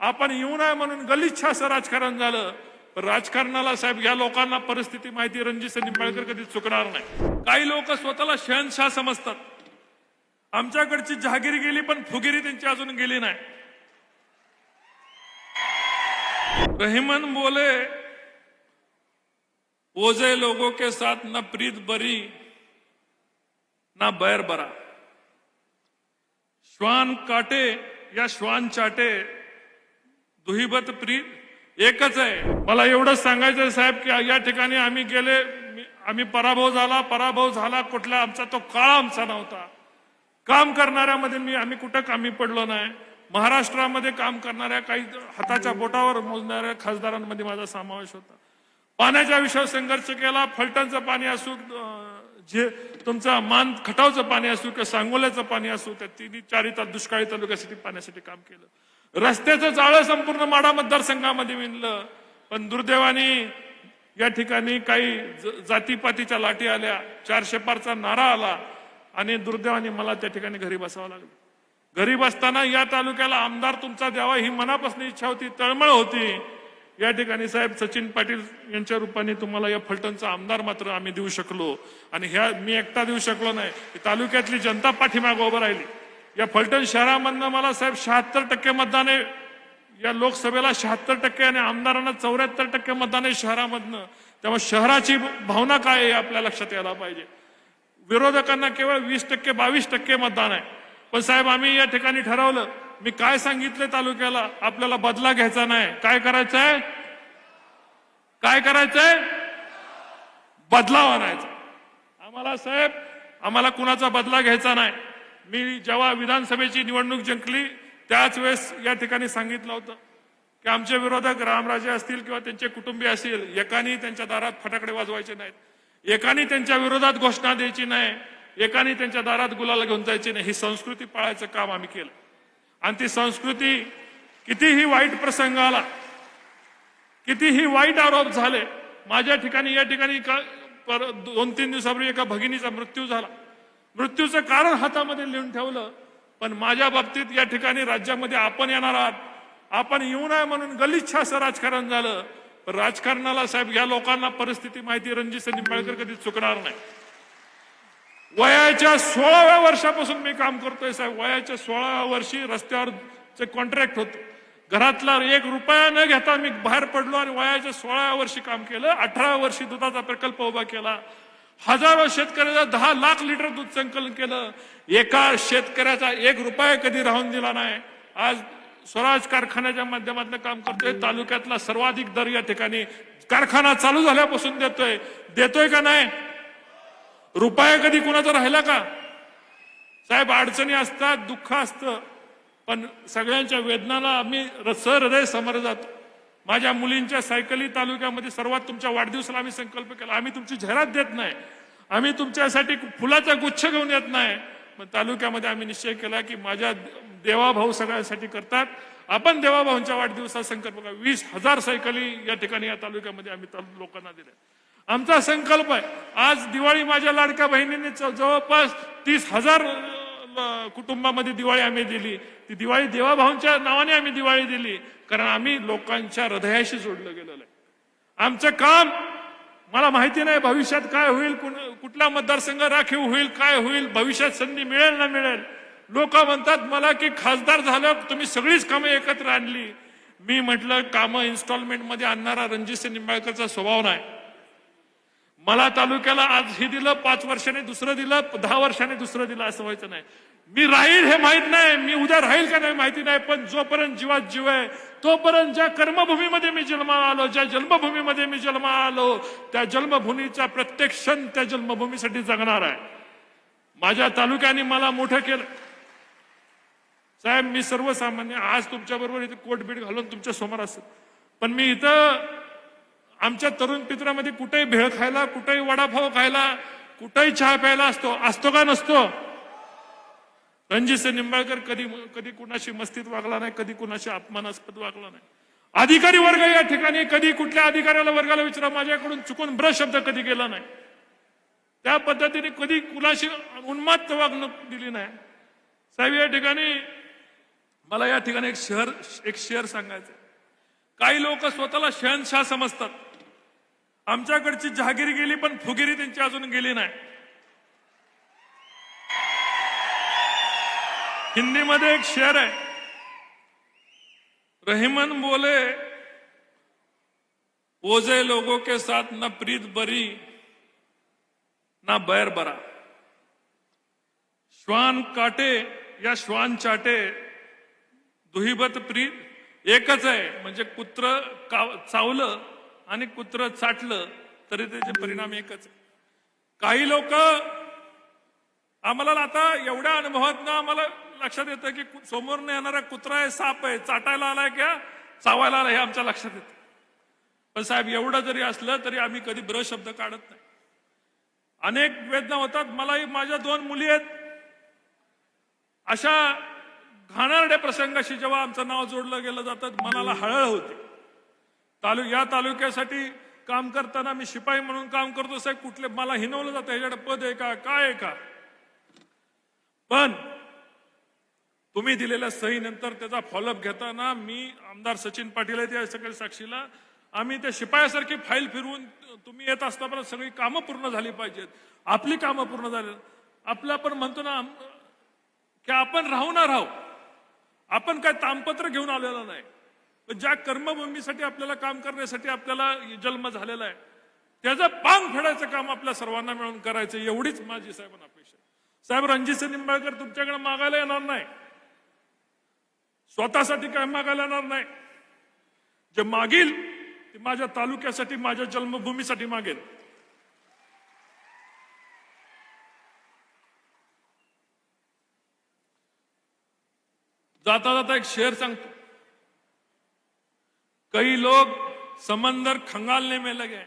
आपण येऊ नये म्हणून गलिच्छ असं राजकारण झालं. राजकारणाला साहेब या लोकांना परिस्थिती माहिती रणजित निंबाळकर कधी चुकणार नाही. काही लोक स्वतःला शहनशाह समजतात. आमच्याकडची जहागिरी गेली पण फुगिरी त्यांची अजून गेली नाही. रहिमन बोले ओझे लोगों के साथ न प्रीत बरी ना बैर बरा. श्वान काटे या श्वान चाटे दुहिबत प्रीत एकच आहे. मला एवढंच सांगायचं साहेब की या ठिकाणी आम्ही गेले आम्ही पराभव झाला पराभव झाला कुठला आमचा तो काळ आमचा नव्हता. काम करणाऱ्यामध्ये मी आम्ही कुठं कामी पडलो नाही. महाराष्ट्रामध्ये काम करणाऱ्या काही हाताच्या बोटावर मोजणाऱ्या खासदारांमध्ये माझा समावेश होता. पाण्याच्या विषयावर संघर्ष केला फलटणचं पाणी असू जे तुमचं मान खटावचं पाणी असू किंवा सांगोल्याचं पाणी असू त्या तिन्ही चारिता दुष्काळी तालुक्यासाठी पाण्यासाठी काम केलं. रस्त्याचं जाळं संपूर्ण माडा मतदारसंघामध्ये विणलं. पण दुर्दैवाने या ठिकाणी काही ज- जातीपातीच्या लाटी आल्या चारशे पारचा नारा आला आणि दुर्दैवाने मला त्या ठिकाणी घरी बसावं लागलं. घरी बसताना या तालुक्याला आमदार तुमचा द्यावा ही मनापासून इच्छा होती तळमळ होती. या ठिकाणी साहेब सचिन पाटील यांच्या रूपाने तुम्हाला या फलटणचा आमदार मात्र आम्ही देऊ शकलो. आणि ह्या मी एकटा देऊ शकलो नाही. तालुक्यातली जनता पाठीमागं उभं राहिली. या फलटण शहरामधनं मला साहेब शहात्तर टक्के मतदान आहे. या लोकसभेला शहात्तर टक्के आणि आमदारांना चौऱ्याहत्तर टक्के मतदान आहे शहरामधनं. त्यामुळे शहराची भावना काय आहे आपल्या लक्षात यायला पाहिजे. विरोधकांना केवळ वीस टक्के बावीस टक्के मतदान आहे. पण साहेब आम्ही या ठिकाणी ठरवलं मी काय सांगितलं तालुक्याला आपल्याला बदला घ्यायचा नाही. काय करायचं आहे काय करायचंय? बदलाव आणायचा. आम्हाला साहेब आम्हाला कुणाचा बदला घ्यायचा नाही. मी जेव्हा विधानसभेची निवडणूक जिंकली त्याच वेळेस या ठिकाणी सांगितलं होतं की आमचे विरोधक रामराजे असतील किंवा त्यांचे कुटुंबीय असतील एकानी त्यांच्या दारात फटाकडे वाजवायचे नाहीत. एकानी त्यांच्या विरोधात घोषणा द्यायची नाही एकानी त्यांच्या दारात गुलाला घेऊन जायची नाही. ही संस्कृती पाळायचं काम आम्ही केलं. आणि ती संस्कृती कितीही वाईट प्रसंग आला कितीही वाईट आरोप झाले माझ्या ठिकाणी या ठिकाणी पर- दोन तीन दिवसापूर्वी एका भगिनीचा मृत्यू झाला. मृत्यूचं कारण हातामध्ये लिहून ठेवलं पण माझ्या बाबतीत या ठिकाणी राज्यामध्ये आपण येणार आहात. आपण येऊ नये म्हणून गलिच्छ असं राजकारण झालं. पण राजकारणाला साहेब या लोकांना परिस्थिती माहिती रणजित निंबाळकर कधी चुकणार नाही. वयाच्या सोळाव्या वर्षापासून मी काम करतोय साहेब. वयाच्या सोळाव्या वर्षी रस्त्यावरचे कॉन्ट्रॅक्ट होत घरातला एक रुपया न घेता मी बाहेर पडलो आणि वयाच्या सोळाव्या वर्षी काम केलं. अठराव्या वर्षी दुधाचा प्रकल्प उभा केला. हजारो शेतकऱ्याचं दहा लाख लिटर दूध संकलन केलं. एका शेतकऱ्याचा एक रुपया कधी राहून दिला नाही. आज स्वराज कारखान्याच्या माध्यमातून काम करतोय. तालुक्यातला सर्वाधिक दर या ठिकाणी कारखाना चालू झाल्यापासून देतोय. देतोय का नाही? रुपया कधी कुणाचा राहिला का? साहेब अडचणी असतात दुःख असतं. पण सगळ्यांच्या वेदनाला आम्ही र- सहृदय समोर जातो. माझ्या मुलींच्या सायकली तालुक्यामध्ये सर्वात तुमच्या वाढदिवसाला आम्ही संकल्प केला. आम्ही तुमची जाहिरात देत नाही. आम्ही तुमच्यासाठी फुलाचा गुच्छ घेऊन येत नाही. पण तालुक्यामध्ये आम्ही निश्चय केला की माझ्या देवाभाऊ सगळ्यांसाठी करतात. आपण देवाभाऊंच्या वाढदिवसाचा संकल्प करा. वीस हजार सायकली या ठिकाणी या तालुक्यामध्ये आम्ही तालु- लोकांना दिल्या. आमचा संकल्प आहे. आज दिवाळी माझ्या लाडक्या बहिणीने जवळपास तीस हजार कुटुंबामध्ये दिवाळी आम्ही दिली. ती दिवाळी देवाभाऊंच्या नावाने आम्ही दिवाळी दिली. कारण आम्ही लोकांच्या हृदयाशी जोडलं गेलेलं आहे. आमचं काम मला माहिती नाही भविष्यात काय होईल कुठला मतदारसंघ राखीव होईल काय होईल भविष्यात संधी मिळेल ना मिळेल. लोक म्हणतात मला की खासदार झालं तुम्ही सगळीच कामं एकत्र आणली. मी म्हटलं कामं इन्स्टॉलमेंटमध्ये आणणारा रणजित निंबाळकरचा स्वभाव नाही. मला तालुक्याला आज हे दिलं पाच वर्षाने दुसरं दिलं दहा वर्षाने दुसरं दिलं असं व्हायचं नाही. मी राहील हे माहीत नाही मी उद्या राहील का नाही माहिती नाही पण जोपर्यंत जीवात जीव आहे तोपर्यंत ज्या कर्मभूमीमध्ये मी जन्मा आलो ज्या जन्मभूमीमध्ये मी जन्मा आलो त्या जन्मभूमीचा प्रत्येक क्षण त्या जन्मभूमीसाठी जगणार आहे. माझ्या तालुक्याने मला मोठं केलं. साहेब मी सर्वसामान्य आज तुमच्याबरोबर इथं इथे कोट बीट घालून तुमच्यासमोर असेल. पण मी इथं आमच्या तरुण पित्रामध्ये कुठेही भेळ खायला कुठेही वडापाव खायला कुठेही चहा प्यायला असतो. असतो का नसतो? रणजित निंबाळकर कधी कधी कुणाशी मस्तीत वागला नाही कधी कुणाशी अपमानास्पद वागला नाही. अधिकारी वर्ग या ठिकाणी कधी कुठल्या अधिकाऱ्याला वर्गाला विचारा माझ्याकडून चुकून ब्रश शब्द कधी गेला नाही. त्या पद्धतीने कधी कुणाशी उन्मात्त वागणूक दिली नाही. साहेब या ठिकाणी मला या ठिकाणी एक शहर एक शेअर सांगायचं काही लोक स्वतःला शहनशाह समजतात. आमच्याकडची जहागिरी गेली पण फुगिरी त्यांची अजून गेली नाही. हिंदीमध्ये एक शेर आहे. रहीमन बोले ओझे लोगों के साथ न प्रीत बरी ना बैर बरा. श्वान काटे या श्वान चाटे दुहिबत प्रीत एकच आहे. म्हणजे कुत्र काव- चावलं आणि कुत्र चाटलं तरी त्याचे परिणाम एकच काही लोक आम्हाला आता एवढ्या अनुभवात ना आम्हाला लक्षात येतं की कु- समोरनं येणारा कुत्रा आहे साप आहे चाटायला आलाय किंवा चावायला आलाय हे आमच्या लक्षात येतं. पण साहेब एवढं जरी असलं तरी आम्ही कधी ब्र शब्द काढत नाही. अनेक वेदना होतात. मलाही माझ्या दोन मुली आहेत. अशा घाणारड्या प्रसंगाशी जेव्हा आमचं नाव जोडलं गेलं जातं मनाला हळहळ होते. तालु या तालुक्यासाठी काम करताना मी शिपाई म्हणून काम करतो साहेब. कुठले मला हिनवलं जातं ह्याच्याकडे पद आहे का काय आहे का? पण तुम्ही दिलेल्या सही नंतर त्याचा फॉलोअप घेताना मी आमदार सचिन पाटील आहेत या सगळ्या साक्षीला. आम्ही त्या शिपायासारखी फाईल फिरवून तुम्ही येत असताना सगळी कामं पूर्ण झाली पाहिजेत. आपली कामं पूर्ण झाली. आपलं आपण म्हणतो ना की आपण राहू ना राहू. आपण काय तामपत्र घेऊन आलेलं नाही. पण ज्या कर्मभूमीसाठी आपल्याला काम करण्यासाठी आपल्याला जन्म झालेला आहे त्याचं पांग फेडायचं काम आपल्या सर्वांना मिळून करायचं एवढीच माझी साहेबांना अपेक्षा साहेब रणजितसिंह निंबाळकर तुमच्याकडे मागायला येणार नाही. स्वतःसाठी काय मागायला येणार नाही. जे मागील ते माझ्या तालुक्यासाठी माझ्या जन्मभूमीसाठी मागेल. जाता जाता एक शेर सांगतो. कई लोग समंदर खंगालने में लगे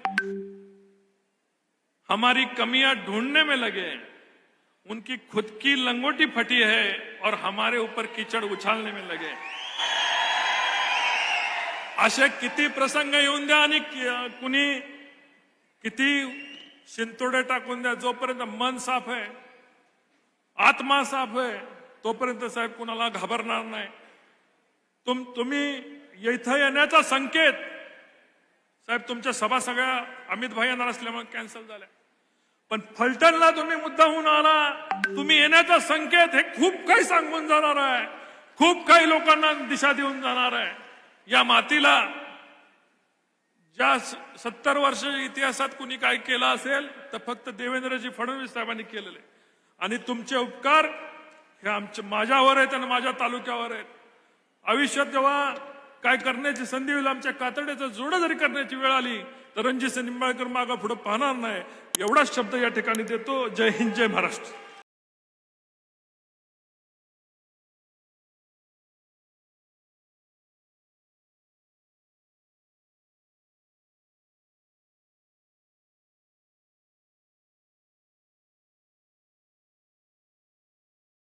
हमारी कमियां ढूंढने में लगे उनकी खुद की लंगोटी फटी है और हमारे ऊपर कीचड़ उछालने में लगे असे किती प्रसंग येऊन द्या आणि कुणी किती शिंतोडे टाकून द्या जोपर्यंत मन साफ आहे आत्मा साफ आहे तोपर्यंत साहेब कुणाला घाबरणार नाही. तुम तुम्ही इथं येण्याचा संकेत. साहेब तुमच्या सभा सगळ्या अमित भाई येणार असल्यामुळे कॅन्सल झाल्या. पण फलटणला तुम्ही मुद्दा होऊन आला. तुम्ही येण्याचा संकेत हे खूप काही सांगून जाणार आहे. खूप काही लोकांना दिशा देऊन जाणार आहे. या मातीला ज्या सत्तर वर्ष इतिहासात कुणी काय केलं असेल तर फक्त देवेंद्रजी फडणवीस साहेबांनी केलेले आणि तुमचे उपकार हे आमच्या माझ्यावर आहेत आणि माझ्या तालुक्यावर आहेत. आयुष्यात जेव्हा काय करण्याची संधी होईल? आमच्या कातड्याचं जोडं जरी करण्याची वेळ आली तर रणजित निंबाळकर मागा पुढे पाहणार नाही. एवढाच शब्द या ठिकाणी देतो. जय हिंद जय महाराष्ट्र.